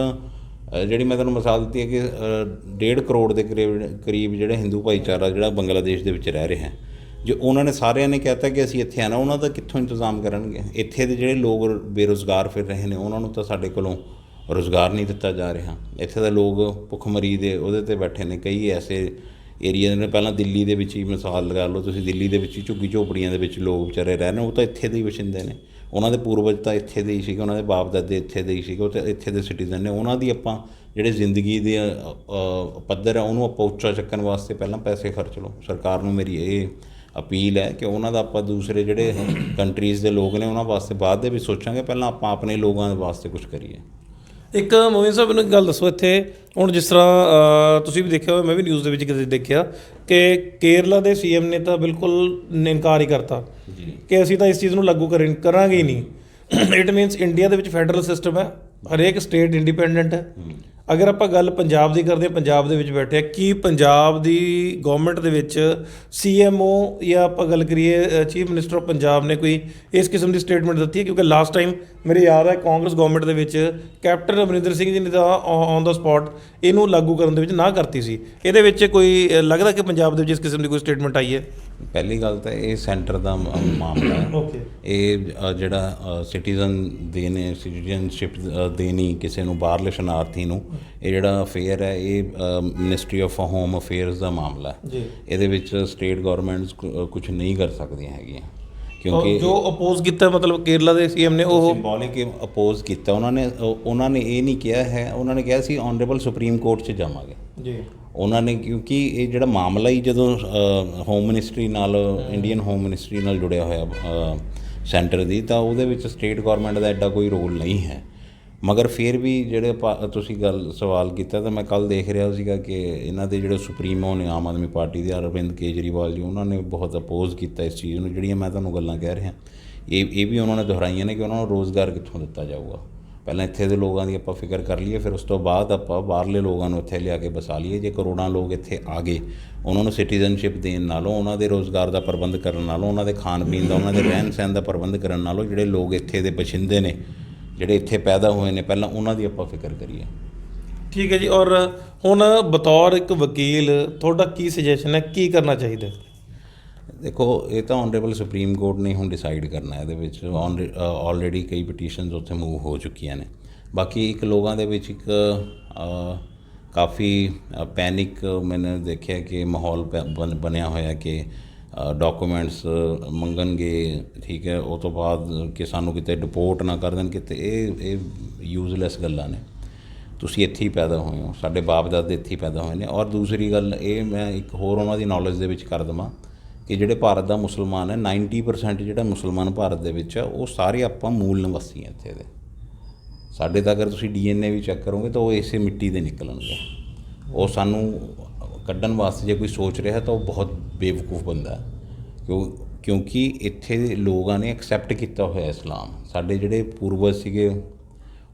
ਜਿਹੜੀ ਮੈਂ ਤੁਹਾਨੂੰ ਮਿਸਾਲ ਦਿੱਤੀ ਹੈ ਕਿ ਅ, ਡੇਢ ਕਰੋੜ ਦੇ ਕਰੀਬ ਕਰੀਬ ਜਿਹੜੇ ਹਿੰਦੂ ਭਾਈਚਾਰਾ ਜਿਹੜਾ ਬੰਗਲਾਦੇਸ਼ ਦੇ ਵਿੱਚ ਰਹਿ ਰਿਹਾ ਹੈ ਜੇ ਉਹਨਾਂ ਨੇ ਸਾਰਿਆਂ ਨੇ ਕਹਿਤਾ ਕਿ ਅਸੀਂ ਇੱਥੇ ਆਣਾ ਉਹਨਾਂ ਦਾ ਕਿੱਥੋਂ ਇੰਤਜ਼ਾਮ ਕਰਨਗੇ? ਇੱਥੇ ਦੇ ਜਿਹੜੇ ਲੋਕ ਬੇਰੁਜ਼ਗਾਰ ਫਿਰ ਰਹੇ ਨੇ ਉਹਨਾਂ ਨੂੰ ਤਾਂ ਸਾਡੇ ਕੋਲੋਂ ਰੁਜ਼ਗਾਰ ਨਹੀਂ ਦਿੱਤਾ ਜਾ ਰਿਹਾ। ਇੱਥੇ ਦੇ ਲੋਕ ਭੁੱਖਮਰੀ ਦੇ ਉਹਦੇ ਤੇ ਬੈਠੇ ਨੇ ਕਈ ਐਸੇ ਏਰੀਆ ਨੇ ਪਹਿਲਾਂ ਦਿੱਲੀ ਦੇ ਵਿੱਚ ਹੀ ਮਿਸਾਲ ਲਗਾ ਲਓ ਤੁਸੀਂ ਦਿੱਲੀ ਦੇ ਵਿੱਚ ਹੀ ਝੁੱਗੀ ਝੋਪੜੀਆਂ ਦੇ ਵਿੱਚ ਲੋਕ ਵਿਚਾਰੇ ਰਹਿ ਰਹੇ ਉਹ ਤਾਂ ਇੱਥੇ ਦੇ ਹੀ ਵਸਿੰਦੇ ਨੇ। ਉਹਨਾਂ ਦੇ ਪੂਰਵਜ ਤਾਂ ਇੱਥੇ ਦੇ ਹੀ ਸੀਗੇ ਉਹਨਾਂ ਦੇ ਬਾਪ ਦਾਦੇ ਇੱਥੇ ਦੇ ਹੀ ਸੀਗੇ ਉਹ ਤਾਂ ਇੱਥੇ ਦੇ ਸਿਟੀਜ਼ਨ ਨੇ। ਉਹਨਾਂ ਦੀ ਆਪਾਂ ਜਿਹੜੇ ਜ਼ਿੰਦਗੀ ਦੇ ਪੱਧਰ ਹੈ ਉਹਨੂੰ ਆਪਾਂ ਉੱਚਾ ਚੱਕਣ ਵਾਸਤੇ ਪਹਿਲਾਂ ਪੈਸੇ ਖਰਚ ਲਓ। ਸਰਕਾਰ ਨੂੰ ਮੇਰੀ ਇਹ ਅਪੀਲ ਹੈ ਕਿ ਉਹਨਾਂ ਦਾ ਆਪਾਂ ਦੂਸਰੇ ਜਿਹੜੇ ਕੰਟਰੀਜ਼ ਦੇ ਲੋਕ ਨੇ ਉਹਨਾਂ ਵਾਸਤੇ ਬਾਅਦ ਦੇ ਵਿੱਚ ਸੋਚਾਂਗੇ ਪਹਿਲਾਂ ਆਪਾਂ ਆਪਣੇ ਲੋਕਾਂ ਦੇ ਵਾਸਤੇ ਕੁਝ ਕਰੀਏ। ਇੱਕ ਮੋਹਿਨ ਸਾਹਿਬ ਮੈਨੂੰ ਇੱਕ ਗੱਲ ਦੱਸੋ ਇੱਥੇ। ਹੁਣ ਜਿਸ ਤਰ੍ਹਾਂ ਤੁਸੀਂ ਵੀ ਦੇਖਿਆ ਹੋਇਆ ਮੈਂ ਵੀ ਨਿਊਜ਼ ਦੇ ਵਿੱਚ ਕਿਤੇ ਦੇਖਿਆ ਕਿ ਕੇਰਲਾ ਦੇ ਸੀਐਮ ਨੇ ਤਾਂ ਬਿਲਕੁਲ ਇਨਕਾਰ ਹੀ ਕਰਤਾ ਕਿ ਅਸੀਂ ਤਾਂ ਇਸ ਚੀਜ਼ ਨੂੰ ਲਾਗੂ ਕਰਾਂ ਕਰਾਂਗੇ ਹੀ ਨਹੀਂ। ਇਟ ਮੀਨਸ ਇੰਡੀਆ ਦੇ ਵਿੱਚ ਫੈਡਰਲ ਸਿਸਟਮ ਹੈ। ਹਰੇਕ ਸਟੇਟ ਇੰਡੀਪੈਂਡੈਂਟ ਹੈ। ਅਗਰ ਆਪਾਂ ਗੱਲ ਪੰਜਾਬ ਦੀ ਕਰਦੇ ਹਾਂ ਪੰਜਾਬ ਦੇ ਵਿੱਚ ਬੈਠੇ ਹਾਂ, ਕੀ ਪੰਜਾਬ ਦੀ ਗਵਰਨਮੈਂਟ ਦੇ ਵਿੱਚ ਸੀਐਮਓ ਜਾਂ ਆਪਾਂ ਗੱਲ ਕਰੀਏ ਚੀਫ ਮਿਨਿਸਟਰ ਆਫ ਪੰਜਾਬ ਨੇ ਕੋਈ ਇਸ ਕਿਸਮ ਦੀ ਸਟੇਟਮੈਂਟ ਦਿੱਤੀ ਹੈ? ਕਿਉਂਕਿ ਲਾਸਟ ਟਾਈਮ ਮੇਰੇ ਯਾਦ ਹੈ ਕਾਂਗਰਸ ਗਵਰਨਮੈਂਟ ਦੇ ਵਿੱਚ ਕੈਪਟਨ ਅਮਰਿੰਦਰ ਸਿੰਘ ਜੀ ਨੇ ਤਾਂ ਔਨ ਦਾ ਸਪੌਟ ਇਹਨੂੰ ਲਾਗੂ ਕਰਨ ਦੇ ਵਿੱਚ ਨਾ ਕਰਤੀ ਸੀ। ਇਹਦੇ ਵਿੱਚ ਕੋਈ ਲੱਗਦਾ ਕਿ ਪੰਜਾਬ ਦੇ ਵਿੱਚ ਇਸ ਕਿਸਮ ਦੀ ਕੋਈ ਸਟੇਟਮੈਂਟ ਆਈ ਹੈ? ਪਹਿਲੀ ਗੱਲ ਤਾਂ ਇਹ ਸੈਂਟਰ ਦਾ ਮਾਮਲਾ ਹੈ। ਓਕੇ ਇਹ ਜਿਹੜਾ ਸਿਟੀਜ਼ਨ ਦੇਣੇ ਸਿਟੀਜ਼ਨਸ਼ਿਪ ਦੇਣੀ ਕਿਸੇ ਨੂੰ ਬਾਹਰਲੇ ਸ਼ਰਨਾਰਥੀ ਨੂੰ ਇਹ ਜਿਹੜਾ ਅਫੇਅਰ ਹੈ ਇਹ ਮਿਨਿਸਟਰੀ ਆਫ ਹੋਮ ਅਫੇਅਰਸ ਦਾ ਮਾਮਲਾ ਹੈ। ਜੀ। ਇਹਦੇ ਵਿੱਚ ਸਟੇਟ ਗਵਰਨਮੈਂਟਸ ਕੁਝ ਨਹੀਂ ਕਰ ਸਕਦੀਆਂ ਹੈਗੀਆਂ। ਕਿਉਂਕਿ ਜੋ ਅਪੋਜ਼ ਕੀਤਾ ਮਤਲਬ ਕੇਰਲਾ ਦੇ ਸੀਐਮ ਨੇ ਉਹ ਸਿੰਬੋਲਿਕ ਅਪੋਜ਼ ਕੀਤਾ। ਉਹਨਾਂ ਨੇ ਉਹ- ਉਹਨਾਂ ਨੇ ਇਹ ਨਹੀਂ ਕਿਹਾ ਹੈ ਉਹਨਾਂ ਨੇ ਕਿਹਾ ਸੀ ਆਨਰੇਬਲ ਸੁਪਰੀਮ ਕੋਰਟ 'ਚ ਜਾਵਾਂਗੇ। ਜੀ। ਉਹਨਾਂ ਨੇ ਕਿਉਂਕਿ ਇਹ ਜਿਹੜਾ ਮਾਮਲਾ ਹੀ ਜਦੋਂ ਹੋਮ ਮਿਨਿਸਟਰੀ ਨਾਲ ਇੰਡੀਅਨ ਹੋਮ ਮਿਨਿਸਟਰੀ ਨਾਲ ਜੁੜਿਆ ਹੋਇਆ ਸੈਂਟਰ ਦੀ ਤਾਂ ਉਹਦੇ ਵਿੱਚ ਸਟੇਟ ਗਵਰਨਮੈਂਟ ਦਾ ਐਡਾ ਕੋਈ ਰੋਲ ਨਹੀਂ ਹੈ। ਮਗਰ ਫਿਰ ਵੀ ਜਿਹੜੇ ਤੁਸੀਂ ਗੱਲ ਸਵਾਲ ਕੀਤਾ ਤਾਂ ਮੈਂ ਕੱਲ ਦੇਖ ਰਿਹਾ ਸੀਗਾ ਕਿ ਇਹਨਾਂ ਦੇ ਜਿਹੜੇ ਸੁਪਰੀਮੋ ਨੇ ਆਮ ਆਦਮੀ ਪਾਰਟੀ ਦੇ ਅਰਵਿੰਦ ਕੇਜਰੀਵਾਲ ਜੀ ਉਹਨਾਂ ਨੇ ਬਹੁਤ ਅਪੋਜ਼ ਕੀਤਾ ਇਸ ਚੀਜ਼ ਨੂੰ ਜਿਹੜੀਆਂ ਮੈਂ ਤੁਹਾਨੂੰ ਗੱਲਾਂ ਕਹਿ ਰਿਹਾ। ਇਹ ਇਹ ਵੀ ਉਹਨਾਂ ਨੇ ਦੁਹਰਾਈਆਂ ਨੇ ਕਿ ਉਹਨਾਂ ਨੂੰ ਰੋਜ਼ਗਾਰ ਕਿੱਥੋਂ ਦਿੱਤਾ ਜਾਊਗਾ। ਪਹਿਲਾਂ ਇੱਥੇ ਦੇ ਲੋਕਾਂ ਦੀ ਆਪਾਂ ਫਿਕਰ ਕਰ ਲਈਏ, ਫਿਰ ਉਸ ਤੋਂ ਬਾਅਦ ਆਪਾਂ ਬਾਹਰਲੇ ਲੋਕਾਂ ਨੂੰ ਇੱਥੇ ਲਿਆ ਕੇ ਬਸਾ ਲਈਏ। ਜੇ ਕਰੋੜਾਂ ਲੋਕ ਇੱਥੇ ਆ ਗਏ, ਉਹਨਾਂ ਨੂੰ ਸਿਟੀਜ਼ਨਸ਼ਿਪ ਦੇਣ ਨਾਲੋਂ, ਉਹਨਾਂ ਦੇ ਰੋਜ਼ਗਾਰ ਦਾ ਪ੍ਰਬੰਧ ਕਰਨ ਨਾਲੋਂ, ਉਹਨਾਂ ਦੇ ਖਾਣ ਪੀਣ ਦਾ, ਉਹਨਾਂ ਦੇ ਰਹਿਣ ਸਹਿਣ ਦਾ ਪ੍ਰਬੰਧ ਕਰਨ ਨਾਲੋਂ ਜਿਹੜੇ ਲੋਕ ਇੱਥੇ ਦੇ ਬਸ਼ਿੰਦੇ ਨੇ, ਜਿਹੜੇ ਇੱਥੇ ਪੈਦਾ ਹੋਏ ਨੇ, ਪਹਿਲਾਂ ਉਹਨਾਂ ਦੀ ਆਪਾਂ ਫਿਕਰ ਕਰੀਏ। ਠੀਕ ਹੈ ਜੀ, ਔਰ ਹੁਣ ਬਤੌਰ ਇੱਕ ਵਕੀਲ, ਤੁਹਾਡਾ ਕੀ ਸੁਜੈਸ਼ਨ ਹੈ? ਕੀ ਕਰਨਾ ਚਾਹੀਦਾ? ਦੇਖੋ, ਇਹ ਤਾਂ ਆਨਰੇਬਲ ਸੁਪਰੀਮ ਕੋਰਟ ਨੇ ਹੁਣ ਡਿਸਾਈਡ ਕਰਨਾ ਇਹਦੇ ਵਿੱਚ ਆਲਰੇਡੀ ਕਈ ਪਟੀਸ਼ਨਸ ਉੱਥੇ ਮੂਵ ਹੋ ਚੁੱਕੀਆਂ ਨੇ। ਬਾਕੀ ਇੱਕ ਲੋਕਾਂ ਦੇ ਵਿੱਚ ਇੱਕ ਕਾਫੀ ਪੈਨਿਕ ਮੈਨੇ ਦੇਖਿਆ ਕਿ ਮਾਹੌਲ ਪੈ- ਬਣਿਆ ਹੋਇਆ ਕਿ ਡਾਕੂਮੈਂਟਸ ਮੰਗਣਗੇ, ਠੀਕ ਹੈ, ਉਹ ਤੋਂ ਬਾਅਦ ਕਿ ਸਾਨੂੰ ਕਿਤੇ ਡਿਪੋਰਟ ਨਾ ਕਰ ਦੇਣ ਕਿਤੇ ਇਹ ਇਹ ਯੂਜ਼ਲੈਸ ਗੱਲਾਂ ਨੇ। ਤੁਸੀਂ ਇੱਥੇ ਹੀ ਪੈਦਾ ਹੋਏ ਹੋ, ਸਾਡੇ ਬਾਪ ਦਾਦੇ ਇੱਥੇ ਹੀ ਪੈਦਾ ਹੋਏ ਨੇ। ਔਰ ਦੂਸਰੀ ਗੱਲ, ਇਹ ਮੈਂ ਇੱਕ ਹੋਰ ਉਹਨਾਂ ਦੀ ਨੌਲੇਜ ਦੇ ਵਿੱਚ ਕਰ ਦਵਾਂ। ਕਿ ਜਿਹੜੇ ਭਾਰਤ ਦਾ ਮੁਸਲਮਾਨ ਹੈ 90% ਜਿਹੜਾ ਮੁਸਲਮਾਨ ਭਾਰਤ ਦੇ ਵਿੱਚ ਆ ਉਹ ਸਾਰੇ ਆਪਾਂ ਮੂਲ ਨਿਵਾਸੀ ਹਾਂ ਇੱਥੇ ਦੇ। ਸਾਡੇ ਤਾਂ ਅਗਰ ਤੁਸੀਂ ਡੀਐਨਏ ਵੀ ਚੈੱਕ ਕਰੋਗੇ ਤਾਂ ਉਹ ਇਸੇ ਮਿੱਟੀ ਦੇ ਨਿਕਲਣਗੇ। ਉਹ ਸਾਨੂੰ ਕੱਢਣ ਵਾਸਤੇ ਜੇ ਕੋਈ ਸੋਚ ਰਿਹਾ ਤਾਂ ਉਹ ਬਹੁਤ ਬੇਵਕੂਫ ਬੰਦਾ ਹੈ। ਕਿਉਂ, ਕਿਉਂਕਿ ਇੱਥੇ ਦੇ ਲੋਕਾਂ ਨੇ ਐਕਸੈਪਟ ਕੀਤਾ ਹੋਇਆ ਇਸਲਾਮ। ਸਾਡੇ ਜਿਹੜੇ ਪੂਰਵਜ ਸੀਗੇ,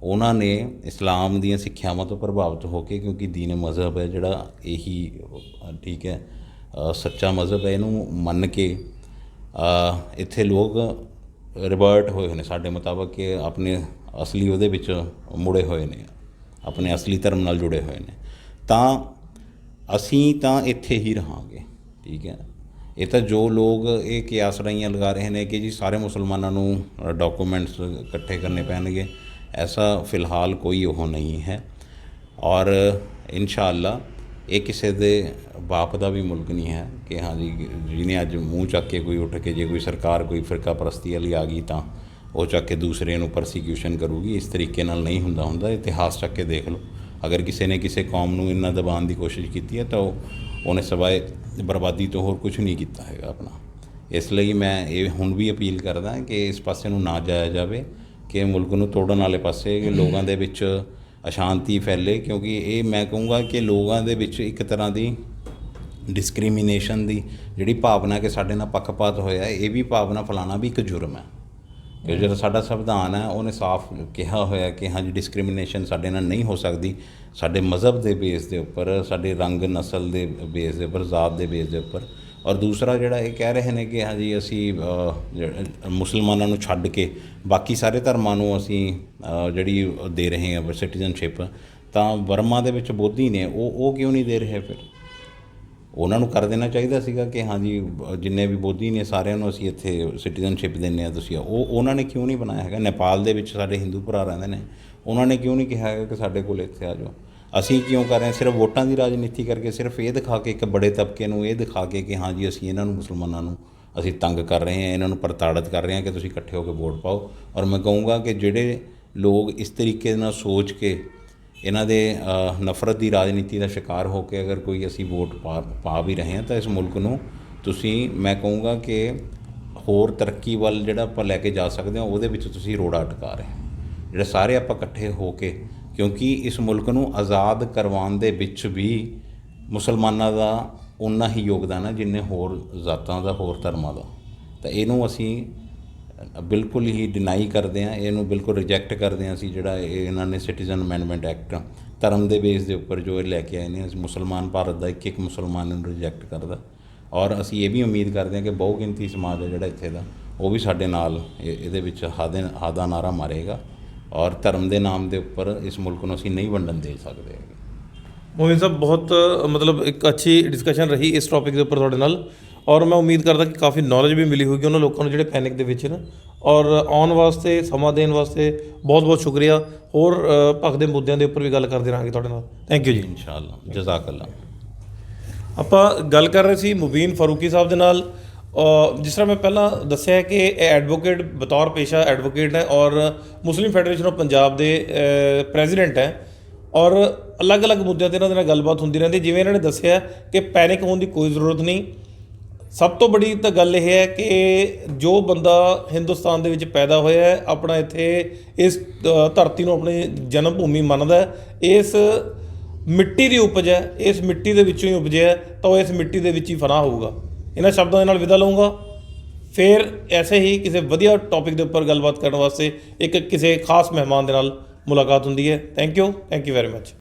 ਉਹਨਾਂ ਨੇ ਇਸਲਾਮ ਦੀਆਂ ਸਿੱਖਿਆਵਾਂ ਤੋਂ ਪ੍ਰਭਾਵਿਤ ਹੋ ਕੇ ਕਿਉਂਕਿ ਦੀਨ ਮਜ਼ਹਬ ਹੈ ਜਿਹੜਾ, ਇਹੀ ਠੀਕ ਹੈ। ਸੱਚਾ ਮਜ਼ਹਬ ਹੈ ਇਹਨੂੰ ਮੰਨ ਕੇ ਇੱਥੇ ਲੋਕ ਰਿਵਰਟ ਹੋਏ ਹੋਏ ਨੇ, ਸਾਡੇ ਮੁਤਾਬਕ ਕਿ ਆਪਣੇ ਅਸਲੀ ਉਹਦੇ ਵਿੱਚ ਮੁੜੇ ਹੋਏ ਨੇ, ਆਪਣੇ ਅਸਲੀ ਧਰਮ ਨਾਲ ਜੁੜੇ ਹੋਏ ਨੇ। ਤਾਂ ਅਸੀਂ ਤਾਂ ਇੱਥੇ ਹੀ ਰਹਾਂਗੇ, ਠੀਕ ਹੈ? ਇਹ ਤਾਂ ਜੋ ਲੋਕ ਇਹ ਕਿਆਸ ਰਾਈਆਂ ਲਗਾ ਰਹੇ ਨੇ ਕਿ ਜੀ ਸਾਰੇ ਮੁਸਲਮਾਨਾਂ ਨੂੰ ਡਾਕੂਮੈਂਟਸ ਇਕੱਠੇ ਕਰਨੇ ਪੈਣਗੇ, ਐਸਾ ਫਿਲਹਾਲ ਕੋਈ ਉਹ ਨਹੀਂ ਹੈ। ਔਰ ਇਨਸ਼ਾਅੱਲਾ ਇਹ ਕਿਸੇ ਦੇ ਬਾਪ ਦਾ ਵੀ ਮੁਲਕ ਨਹੀਂ ਹੈ ਕਿ ਹਾਂ ਜੀ, ਜਿਹਨੇ ਅੱਜ ਮੂੰਹ ਚੱਕ ਕੇ ਕੋਈ ਉੱਠ ਕੇ ਜੇ ਕੋਈ ਸਰਕਾਰ ਕੋਈ ਫਿਰਕਾ ਪ੍ਰਸਤੀ ਵਾਲੀ ਆ ਗਈ ਤਾਂ ਉਹ ਚੱਕ ਕੇ ਦੂਸਰੇ ਨੂੰ ਪਰਸੀਕਿਊਸ਼ਨ ਕਰੂਗੀ। ਇਸ ਤਰੀਕੇ ਨਾਲ ਨਹੀਂ ਹੁੰਦਾ ਹੁੰਦਾ ਇਤਿਹਾਸ ਚੱਕ ਕੇ ਦੇਖ ਲਓ। ਅਗਰ ਕਿਸੇ ਨੇ ਕਿਸੇ ਕੌਮ ਨੂੰ ਇੰਨਾ ਦਬਾਉਣ ਦੀ ਕੋਸ਼ਿਸ਼ ਕੀਤੀ ਹੈ ਤਾਂ ਉਹ, ਉਹਨੇ ਸਵਾਏ ਬਰਬਾਦੀ ਤੋਂ ਹੋਰ ਕੁਝ ਨਹੀਂ ਕੀਤਾ ਹੈਗਾ ਆਪਣਾ। ਇਸ ਲਈ ਮੈਂ ਇਹ ਹੁਣ ਵੀ ਅਪੀਲ ਕਰਦਾ ਕਿ ਇਸ ਪਾਸੇ ਨੂੰ ਨਾ ਜਾਇਆ ਜਾਵੇ, ਕਿ ਮੁਲਕ ਨੂੰ ਤੋੜਨ ਵਾਲੇ ਪਾਸੇ ਲੋਕਾਂ ਦੇ ਵਿੱਚ ਅਸ਼ਾਂਤੀ ਫੈਲੇ ਕਿਉਂਕਿ ਇਹ ਮੈਂ ਕਹੂੰਗਾ ਕਿ ਲੋਕਾਂ ਦੇ ਵਿੱਚ ਇੱਕ ਤਰ੍ਹਾਂ ਦੀ ਡਿਸਕ੍ਰਿਮੀਨੇਸ਼ਨ ਦੀ ਜਿਹੜੀ ਭਾਵਨਾ ਕਿ ਸਾਡੇ ਨਾਲ ਪੱਖਪਾਤ ਹੋਇਆ ਇਹ ਵੀ ਭਾਵਨਾ ਫਲਾਣਾ ਵੀ ਇੱਕ ਜੁਰਮ ਹੈ। ਕਿ ਜਿਹੜਾ ਸਾਡਾ ਸੰਵਿਧਾਨ ਹੈ, ਉਹਨੇ ਸਾਫ਼ ਕਿਹਾ ਹੋਇਆ ਕਿ ਹਾਂਜੀ ਡਿਸਕ੍ਰਿਮੀਨੇਸ਼ਨ ਸਾਡੇ ਨਾਲ ਨਹੀਂ ਹੋ ਸਕਦੀ। ਸਾਡੇ ਮਜ਼ਹਬ ਦੇ ਬੇਸ ਦੇ ਉੱਪਰ, ਸਾਡੇ ਰੰਗ ਨਸਲ ਦੇ ਬੇਸ ਦੇ ਉੱਪਰ, ਜ਼ਾਤ ਦੇ ਬੇਸ ਦੇ ਉੱਪਰ ਔਰ ਦੂਸਰਾ ਜਿਹੜਾ ਇਹ ਕਹਿ ਰਹੇ ਨੇ ਕਿ ਹਾਂਜੀ ਅਸੀਂ ਅ, ਮੁਸਲਮਾਨਾਂ ਨੂੰ ਛੱਡ ਕੇ ਬਾਕੀ ਸਾਰੇ ਧਰਮਾਂ ਨੂੰ ਅਸੀਂ ਜਿਹੜੀ ਦੇ ਰਹੇ ਹਾਂ ਸਿਟੀਜ਼ਨਸ਼ਿਪ ਤਾਂ ਵਰਮਾ ਦੇ ਵਿੱਚ ਬੋਧੀ ਨੇ ਉਹ ਉਹ ਕਿਉਂ ਨਹੀਂ ਦੇ ਰਹੇ ਫਿਰ? ਉਹਨਾਂ ਨੂੰ ਕਰ ਦੇਣਾ ਚਾਹੀਦਾ ਸੀਗਾ ਕਿ ਹਾਂਜੀ ਜਿੰਨੇ ਵੀ ਬੋਧੀ ਨੇ ਸਾਰਿਆਂ ਨੂੰ ਅਸੀਂ ਇੱਥੇ ਸਿਟੀਜ਼ਨਸ਼ਿਪ ਦਿੰਨੇ ਆ ਤੁਸੀਂ। ਉਹ ਉਹਨਾਂ ਨੇ ਕਿਉਂ ਨਹੀਂ ਬਣਾਇਆ ਹੈਗਾ? ਨੇਪਾਲ ਦੇ ਵਿੱਚ ਸਾਡੇ ਹਿੰਦੂ ਭਰਾ ਰਹਿੰਦੇ ਨੇ। ਉਹਨਾਂ ਨੇ ਕਿਉਂ ਨਹੀਂ ਕਿਹਾ ਹੈਗਾ ਕਿ ਸਾਡੇ ਕੋਲ ਇੱਥੇ ਆ ਜਾਓ? ਅਸੀਂ ਕਿਉਂ ਕਰ ਰਹੇ ਹਾਂ? ਸਿਰਫ ਵੋਟਾਂ ਦੀ ਰਾਜਨੀਤੀ ਕਰਕੇ ਸਿਰਫ ਇਹ ਦਿਖਾ ਕੇ ਇੱਕ ਬੜੇ ਤਬਕੇ ਨੂੰ ਇਹ ਦਿਖਾ ਕੇ ਕਿ ਹਾਂਜੀ ਅਸੀਂ ਇਹਨਾਂ ਨੂੰ ਮੁਸਲਮਾਨਾਂ ਨੂੰ ਅਸੀਂ ਤੰਗ ਕਰ ਰਹੇ ਹਾਂ, ਇਹਨਾਂ ਨੂੰ ਪ੍ਰਤਾੜਿਤ ਕਰ ਰਹੇ ਹਾਂ ਕਿ ਤੁਸੀਂ ਇਕੱਠੇ ਹੋ ਕੇ ਵੋਟ ਪਾਓ। ਔਰ ਮੈਂ ਕਹੂੰਗਾ ਕਿ ਜਿਹੜੇ ਲੋਕ ਇਸ ਤਰੀਕੇ ਨਾਲ ਸੋਚ ਕੇ ਇਹਨਾਂ ਦੇ ਨਫ਼ਰਤ ਦੀ ਰਾਜਨੀਤੀ ਦਾ ਸ਼ਿਕਾਰ ਹੋ ਕੇ ਅਗਰ ਕੋਈ ਅਸੀਂ ਵੋਟ ਪਾ ਪਾ ਵੀ ਰਹੇ ਹਾਂ ਤਾਂ ਇਸ ਮੁਲਕ ਨੂੰ ਤੁਸੀਂ, ਮੈਂ ਕਹੂੰਗਾ ਕਿ ਹੋਰ ਤਰੱਕੀ ਵੱਲ ਜਿਹੜਾ ਆਪਾਂ ਲੈ ਕੇ ਜਾ ਸਕਦੇ ਹਾਂ, ਉਹਦੇ ਵਿੱਚ ਤੁਸੀਂ ਰੋੜਾ ਅਟਕਾ ਰਹੇ ਹੋ। ਜਿਹੜੇ ਸਾਰੇ ਆਪਾਂ ਇਕੱਠੇ ਹੋ ਕੇ ਕਿਉਂਕਿ ਇਸ ਮੁਲਕ ਨੂੰ ਆਜ਼ਾਦ ਕਰਵਾਉਣ ਦੇ ਵਿੱਚ ਵੀ ਮੁਸਲਮਾਨਾਂ ਦਾ ਉਨਾ ਹੀ ਯੋਗਦਾਨ ਹੈ ਜਿੰਨੇ ਹੋਰ ਜ਼ਾਤਾਂ ਦਾ, ਹੋਰ ਧਰਮਾਂ ਦਾ। ਤਾਂ ਇਹਨੂੰ ਅਸੀਂ ਬਿਲਕੁਲ ਹੀ ਡਿਨਾਈ ਕਰਦੇ ਹਾਂ, ਇਹਨੂੰ ਬਿਲਕੁਲ ਰਿਜੈਕਟ ਕਰਦੇ ਹਾਂ ਅਸੀਂ ਜਿਹੜਾ ਇਹ ਇਹਨਾਂ ਨੇ ਸਿਟੀਜ਼ਨ ਅਮੈਂਡਮੈਂਟ ਐਕਟ ਧਰਮ ਦੇ ਬੇਸ ਦੇ ਉੱਪਰ ਜੋ ਇਹ ਲੈ ਕੇ ਆਏ ਨੇ ਮੁਸਲਮਾਨ ਭਾਰਤ ਦਾ ਇੱਕ ਇੱਕ ਮੁਸਲਮਾਨ ਨੂੰ ਰਿਜੈਕਟ ਕਰਦਾ। ਔਰ ਅਸੀਂ ਇਹ ਵੀ ਉਮੀਦ ਕਰਦੇ ਹਾਂ ਕਿ ਬਹੁਗਿਣਤੀ ਸਮਾਜ ਹੈ ਜਿਹੜਾ ਇੱਥੇ ਦਾ, ਉਹ ਵੀ ਸਾਡੇ ਨਾਲ ਇਹਦੇ ਵਿੱਚ ਹਾਦੇ ਹਾਦਾ ਨਾਰਾ ਮਾਰੇਗਾ। ਔਰ ਧਰਮ ਦੇ ਨਾਮ ਦੇ ਉੱਪਰ ਇਸ ਮੁਲਕ ਨੂੰ ਅਸੀਂ ਨਹੀਂ ਵੰਡਣ ਦੇ ਸਕਦੇ ਹੈਗੇ। ਮੋਹਿਨ ਸਾਹਿਬ ਬਹੁਤ ਮਤਲਬ ਇੱਕ ਅੱਛੀ ਡਿਸਕਸ਼ਨ ਰਹੀ ਇਸ ਟੌਪਿਕ ਦੇ ਉੱਪਰ ਤੁਹਾਡੇ ਨਾਲ। ਔਰ ਮੈਂ ਉਮੀਦ ਕਰਦਾ ਕਿ ਕਾਫੀ ਨੌਲੇਜ ਵੀ ਮਿਲੀ ਹੋਊਗੀ ਉਹਨਾਂ ਲੋਕਾਂ ਨੂੰ ਜਿਹੜੇ ਪੈਨਿਕ ਦੇ ਵਿੱਚ ਨੇ। ਔਰ ਆਉਣ ਵਾਸਤੇ ਸਮਾਂ ਦੇਣ ਵਾਸਤੇ ਬਹੁਤ ਬਹੁਤ ਸ਼ੁਕਰੀਆ। ਹੋਰ ਅ, ਭਖਦੇ ਮੁੱਦਿਆਂ ਦੇ ਉੱਪਰ ਵੀ ਗੱਲ ਕਰਦੇ ਰਹਾਂਗੇ ਤੁਹਾਡੇ ਨਾਲ। ਥੈਂਕ ਯੂ ਜੀ। ਇਨਸ਼ਾਅੱਲਾ ਜਜ਼ਾਕੱਲਾ ਆਪਾਂ ਗੱਲ ਕਰ ਰਹੇ ਸੀ ਮੁਬੀਨ ਫਾਰੂਕੀ ਸਾਹਿਬ ਦੇ ਨਾਲ। ਜਿਸ ਤਰ੍ਹਾਂ ਮੈਂ ਪਹਿਲਾਂ ਦੱਸਿਆ ਕਿ ਇਹ ਐਡਵੋਕੇਟ ਬਤੌਰ ਪੇਸ਼ਾ ਐਡਵੋਕੇਟ ਹੈ ਔਰ ਮੁਸਲਿਮ ਫੈਡਰੇਸ਼ਨ ਆਫ ਪੰਜਾਬ ਦੇ ਪ੍ਰੈਜ਼ੀਡੈਂਟ ਹੈ ਔਰ ਅਲੱਗ-ਅਲੱਗ ਮੁੱਦਿਆਂ ਤੇ ਇਹਨਾਂ ਦੇ ਨਾਲ ਗੱਲਬਾਤ ਹੁੰਦੀ ਰਹਿੰਦੀ ਜਿਵੇਂ ਇਹਨਾਂ ਨੇ ਦੱਸਿਆ ਕਿ ਪੈਨਿਕ ਹੋਣ ਦੀ ਕੋਈ ਜ਼ਰੂਰਤ ਨਹੀਂ। ਸਭ ਤੋਂ ਬੜੀ ਤਾਂ ਗੱਲ ਇਹ ਹੈ ਕਿ ਜੋ ਬੰਦਾ ਹਿੰਦੁਸਤਾਨ ਦੇ ਵਿੱਚ ਪੈਦਾ ਹੋਇਆ ਹੈ, ਆਪਣਾ ਇੱਥੇ ਇਸ ਧਰਤੀ ਨੂੰ ਆਪਣੀ ਜਨਮ ਭੂਮੀ ਮੰਨਦਾ ਹੈ। ਇਸ ਮਿੱਟੀ ਦੀ ਉਪਜ ਹੈ, ਇਸ ਮਿੱਟੀ ਦੇ ਵਿੱਚੋਂ ਹੀ ਉਪਜਿਆ ਤਾਂ ਉਹ ਇਸ ਮਿੱਟੀ ਦੇ ਵਿੱਚ ਹੀ ਫਨਾ ਹੋਊਗਾ। ਇਹਨਾਂ ਸ਼ਬਦਾਂ ਦੇ ਨਾਲ ਵਿਦਾ ਲਵਾਂਗਾ ਫਿਰ ਐਸੇ ਹੀ ਕਿਸੇ ਵਧੀਆ ਟੌਪਿਕ ਦੇ ਉੱਪਰ ਗੱਲਬਾਤ ਕਰਨ ਵਾਸਤੇ ਇੱਕ ਕਿਸੇ ਖਾਸ ਮਹਿਮਾਨ ਦੇ ਨਾਲ ਮੁਲਾਕਾਤ ਹੁੰਦੀ ਹੈ। Thank you thank you very much